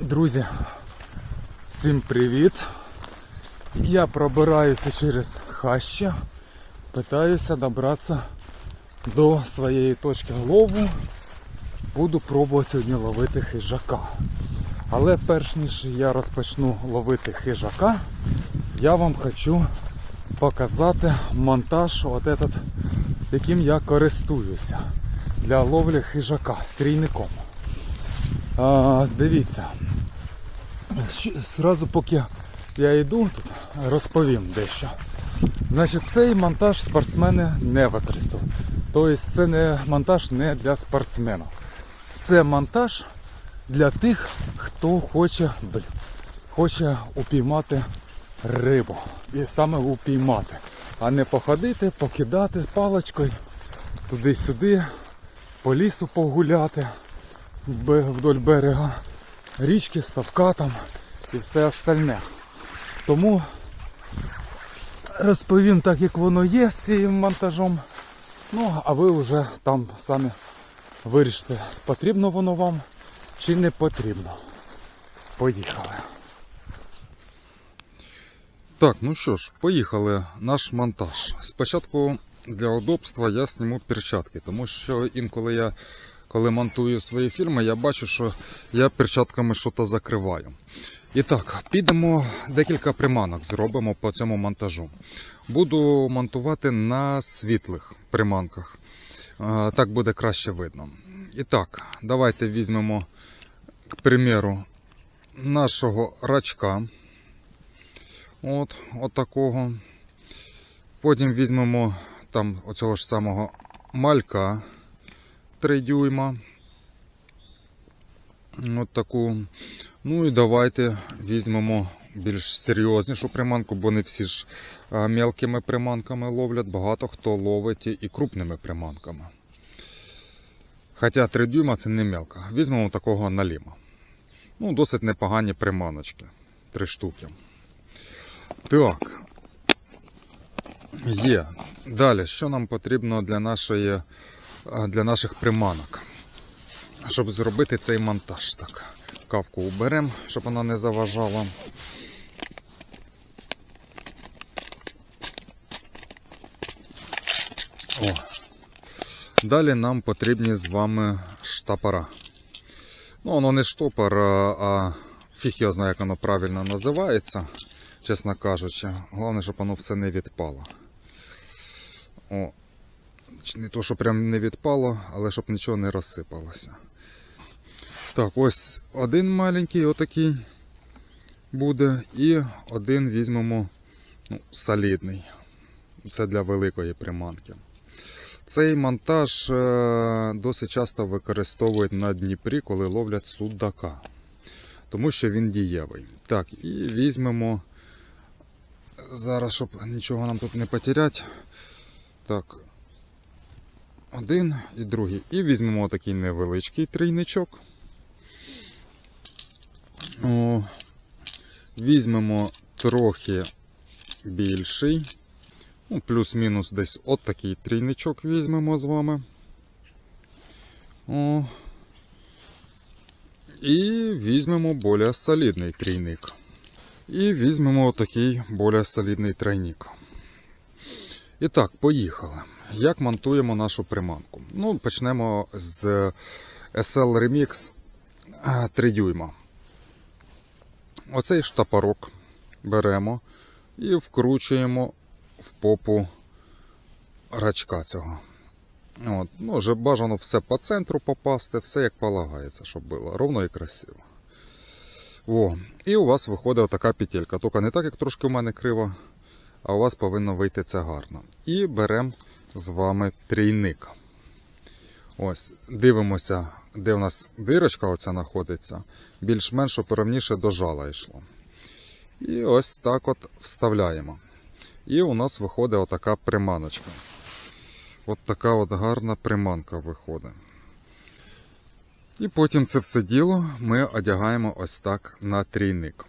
Друзі, всім привіт! Я пробираюся через хаща, питаюся добратися до своєї точки лову. Буду пробувати сьогодні ловити хижака. Але перш ніж я розпочну ловити хижака, я вам хочу показати монтаж, от этот, яким я користуюся для ловлі хижака стрійником. Дивіться, Зразу поки я йду, тут розповім дещо. Значить, цей монтаж спортсмени не використовують. Тобто це не монтаж не для спортсменів. Це монтаж для тих, хто хоче, блін, хоче упіймати рибу. І саме упіймати, а не походити, покидати паличкою туди-сюди, по лісу погуляти вдоль берега, річки, ставка там і все остальне. Тому розповім так, як воно є з цим монтажом. Ну, а ви вже там самі вирішите, потрібно воно вам чи не потрібно. Поїхали. Так, ну що ж, поїхали. Наш монтаж. Спочатку для удобства я зніму перчатки, тому що інколи я коли монтую свої фільми, я бачу, що я перчатками щось закриваю. І так, підемо декілька приманок зробимо по цьому монтажу. Буду монтувати на світлих приманках. Так буде краще видно. І так, давайте візьмемо, к примеру, нашого рачка. От, от такого. Потім візьмемо там оцього ж самого малька 3 дюйма. От таку. Ну і давайте візьмемо більш серйознішу приманку, бо не всі ж мелкими приманками ловлять. Багато хто ловить і крупними приманками. Хоча 3 дюйма це не мелка. Візьмемо такого наліма. Ну, досить непогані приманочки. Три штуки. Так. Є. Далі, що нам потрібно для, нашої, для наших приманок? Щоб зробити цей монтаж. Так. Кавку уберемо, щоб вона не заважала. О. Далі нам потрібні з вами штапора. Ну, воно не штопор, а, а фіг його знає, як воно правильно називається чесно кажучи. Головне, щоб воно все не відпало. О, не то, що прям не відпало, але щоб нічого не розсипалося. Так, ось один маленький отакий буде, і один візьмемо ну, солідний. Це для великої приманки. Цей монтаж е, досить часто використовують на Дніпрі, коли ловлять судака. Тому що він дієвий. Так, і візьмемо Зараз, щоб нічого нам тут не потеряти. Так. Один і другий. І візьмемо такий невеличкий трійничок. О, візьмемо трохи більший. Ну, плюс-мінус десь от такий трійничок візьмемо з вами. О. І візьмемо більш солідний трійник. І візьмемо такий більш солідний тройник. І так, поїхали. Як монтуємо нашу приманку? Ну, почнемо з SL Remix 3 дюйма. Оцей штапорок беремо і вкручуємо в попу рачка цього. От. Ну, вже бажано все по центру попасти, все як полагається, щоб було ровно і красиво. О, і у вас виходить така петелька. Тільки не так, як трошки у мене криво, а у вас повинно вийти це гарно. І беремо з вами трійник. Ось, дивимося, де у нас дирочка оця знаходиться. Більш-менш щоб до жала йшло. І ось так от вставляємо. І у нас виходить отака приманочка. От така от гарна приманка виходить. І потім це все діло ми одягаємо ось так на трійник.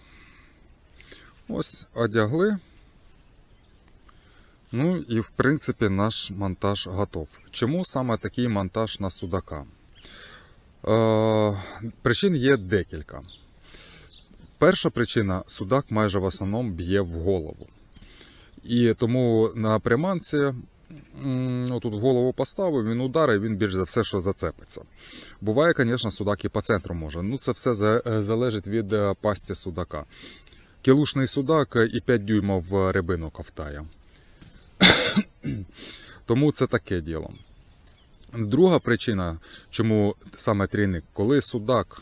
Ось одягли. Ну і в принципі наш монтаж готов. Чому саме такий монтаж на судака? Е, причин є декілька. перша причина судак майже в основному б'є в голову. І тому на приманці отут в голову поставив, він ударить, він більш за все, що зацепиться. Буває, звісно, судак і по центру може. Ну, це все е, залежить від е, пасті судака. Кілушний судак е, і 5 дюймів е, рибину ковтає. Тому це таке діло. Друга причина, чому саме трійник, коли судак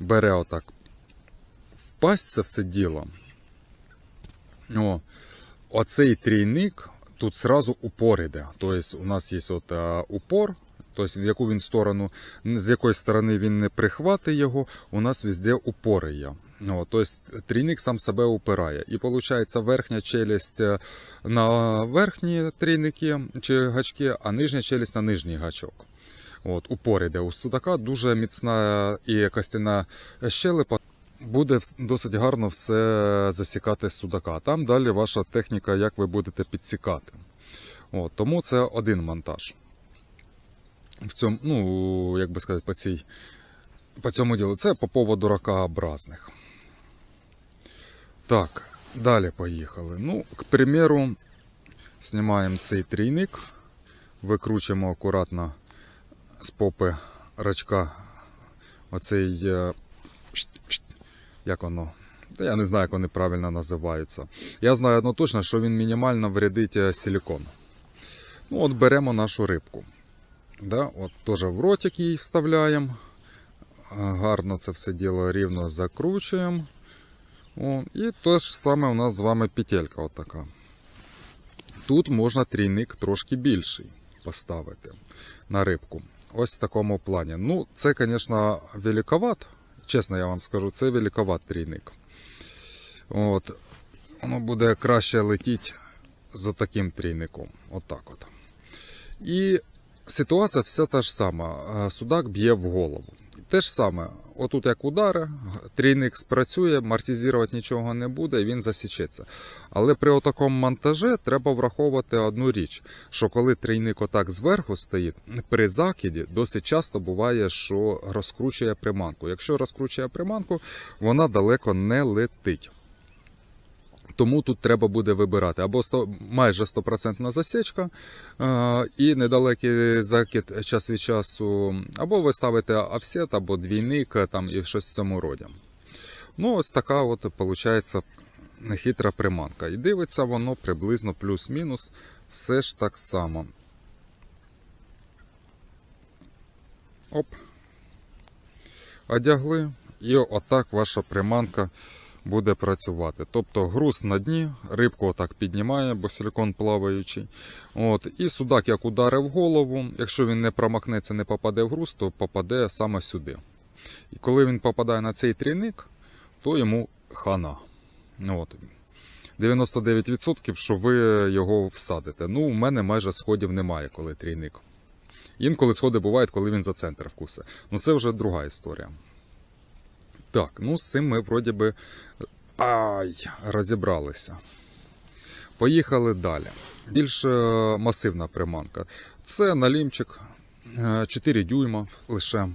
бере отак впасть це все діло, о, оцей трійник тут сразу упор іде. Тобто у нас є от, е, упор, тобто в яку він сторону, з якої сторони він не прихватить його, у нас везде упори є. О, тобто трійник сам себе упирає. І виходить верхня челюсть е, на верхні трійники чи гачки, а нижня челюсть на нижній гачок. От, упор іде у судака, дуже міцна і костяна щелепа. Буде досить гарно все засікати з судака. Там далі ваша техніка, як ви будете підсікати. От, тому це один монтаж. В цьому, ну, як би сказати, по, цій, по цьому ділу. Це по поводу ракообразних. Так, далі поїхали. Ну, к примеру, знімаємо цей трійник, викручуємо акуратно з попи рачка оцей. е, Як воно? Я не знаю, як вони правильно називаються. Я знаю одно точно, що він мінімально вредить е, силікон. Ну, от беремо нашу рибку. Да, от теж в ротик її вставляємо. Гарно це все діло рівно закручуємо. О, і те ж саме у нас з вами петелька отака. Тут можна трійник трошки більший поставити на рибку. Ось в такому плані. Ну, це, звісно, великоват. Чесно, я вам скажу, це великоват трійник. От. Воно буде краще летіти з таким трійником. Отак от. І ситуація вся та ж сама. Е, Судак б'є в голову. Те ж саме, отут як удари, трійник спрацює, амортизувати нічого не буде, він засічеться. Але при такому монтажі треба враховувати одну річ, що коли трійник отак зверху стоїть, при закиді досить часто буває, що розкручує приманку. Якщо розкручує приманку, вона далеко не летить. Тому тут треба буде вибирати або 100, майже 100% засічка е, і недалекий закид час від часу, або ви ставите офсет, або двійник е, там, і щось в цьому роді. Ну, ось така от виходить нехитра приманка. І дивиться воно приблизно плюс-мінус все ж так само. Оп. Одягли, і отак ваша приманка буде працювати. Тобто груз на дні, рибку отак піднімає, бо силікон плаваючий. От, і судак як ударив голову, якщо він не промахнеться, не попаде в груз, то попаде саме сюди. І коли він попадає на цей трійник, то йому хана. От. 99% що ви його всадите. Ну, у мене майже сходів немає, коли трійник. Інколи сходи бувають, коли він за центр вкусе. Ну це вже друга історія. Так, ну з цим ми вроді би ай, розібралися. Поїхали далі. Більш е, масивна приманка. Це налімчик е, 4 дюйма лише.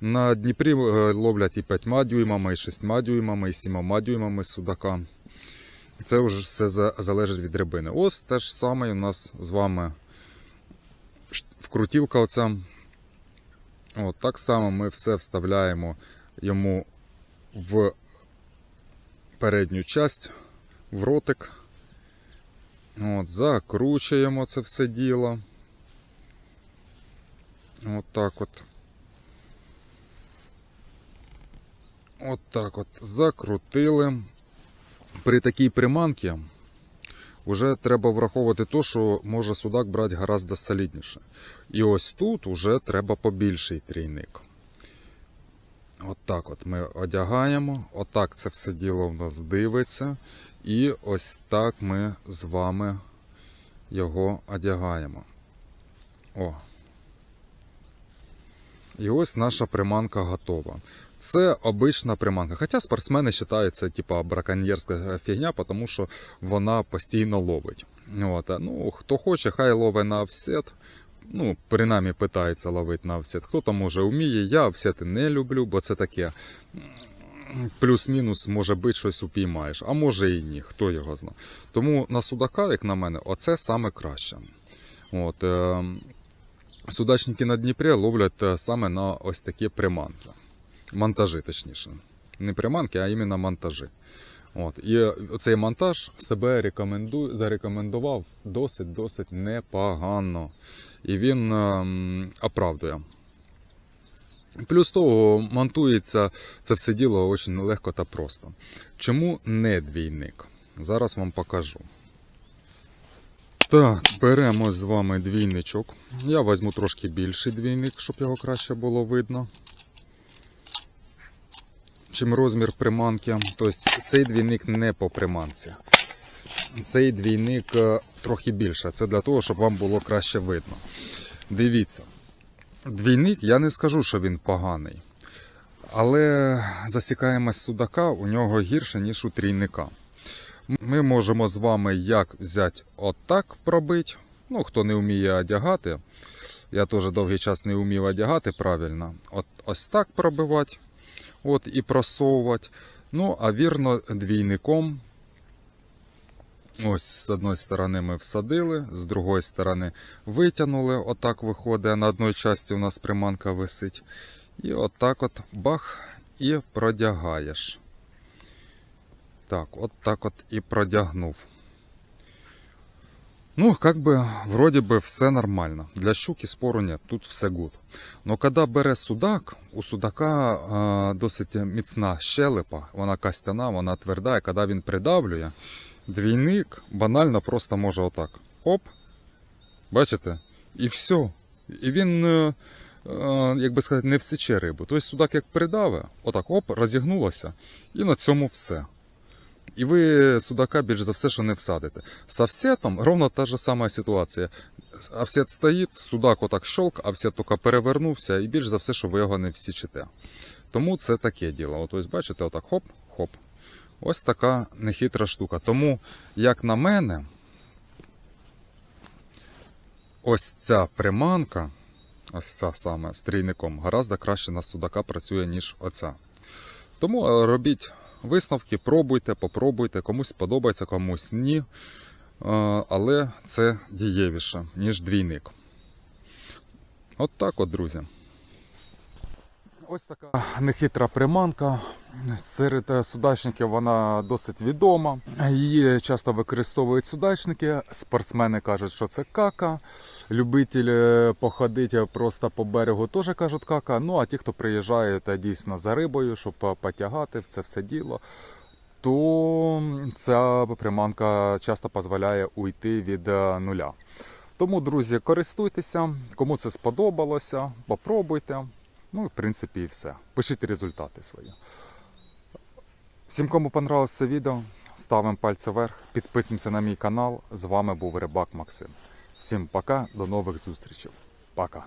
На Дніпрі е, ловлять і 5 дюймами, і 6 дюймами, і 7 дюймами судака. Це вже все залежить від рибини. Ось те ж саме у нас з вами вкрутілка оця. От, так само ми все вставляємо йому в передню часть, в ротик. От, закручуємо це все діло. От так от. От так от закрутили. При такій приманці вже треба враховувати те, що може судак брати гораздо солідніше. І ось тут вже треба побільший трійник. От так от ми одягаємо, отак це все діло в нас дивиться. І ось так ми з вами його одягаємо. О. І ось наша приманка готова. Це обична приманка. Хоча спортсмени вважають це типа браконьєрська фігня, тому що вона постійно ловить. От. Ну, хто хоче, хай ловить на офсет. Ну, принаймні питається ловити на офсет. Хто там може вміє, я офсети не люблю, бо це таке. плюс-мінус, може бути, щось упіймаєш, а може і ні, хто його знає. Тому на судака, як на мене, оце саме краще. От, е, судачники на Дніпрі ловлять е, саме на ось такі приманки. Монтажі, точніше. Не приманки, а іменно монтажі. От. І цей монтаж себе рекомендує, зарекомендував досить-досить непогано. І він ем, оправдує. Плюс того, монтується це все діло дуже легко та просто. Чому не двійник? Зараз вам покажу. Так, беремо з вами двійничок. Я візьму трошки більший двійник, щоб його краще було видно. Чим розмір приманки. Тобто цей двійник не по приманці. Цей двійник е, трохи більше. Це для того, щоб вам було краще видно. Дивіться. Двійник, я не скажу, що він поганий. Але засікаємость судака у нього гірше, ніж у трійника. Ми можемо з вами як взяти отак пробити. Ну, хто не вміє одягати. Я теж довгий час не вмів одягати правильно. От ось так пробивати. От і просовувати. Ну, а вірно, двійником. Ось з одної сторони ми всадили, з другої сторони витягнули, отак виходить. На одній часті у нас приманка висить. І отак от бах і продягаєш. Так, от так от і продягнув. Ну, как бы, вроде бы все нормально. Для щуки спору нет, тут все гуд. Но коли бере судак, у судака е, досить міцна щелепа, вона костяна, вона тверда, і коли він придавлює, двійник банально просто може отак. Оп. Бачите? І все. І він, е, е, як би сказати, не всіче рибу. Тобто судак як придаве, отак оп, розігнулося, і на цьому все. І ви судака більш за все, що не всадите. З офсетом ровно та ж сама ситуація. Офсет стоїть, судак отак щолк, офсет тільки перевернувся, і більш за все, що ви його не всічите. Тому це таке діло. От ось бачите, отак хоп, хоп. Ось така нехитра штука. Тому, як на мене, ось ця приманка, ось ця саме з гораздо краще на судака працює, ніж оця. Тому е, робіть висновки, пробуйте, попробуйте, комусь подобається, комусь ні. Але це дієвіше, ніж двійник. От так от, друзі. Ось така нехитра приманка. Серед е, судачників вона досить відома. Її часто використовують судачники. Спортсмени кажуть, що це кака. Любителі походити просто по берегу теж кажуть кака. Ну а ті, хто приїжджає та дійсно за рибою, щоб е, потягати в це все діло, то ця приманка часто дозволяє уйти від е, нуля. Тому, друзі, користуйтеся, кому це сподобалося, попробуйте. Ну, в принципі, і все. Пишіть результати свої. Всім, кому понравилось це відео, ставимо пальці вверх, підписуємося на мій канал. З вами був Рибак Максим. Всім пока, до нових зустрічей. Пока.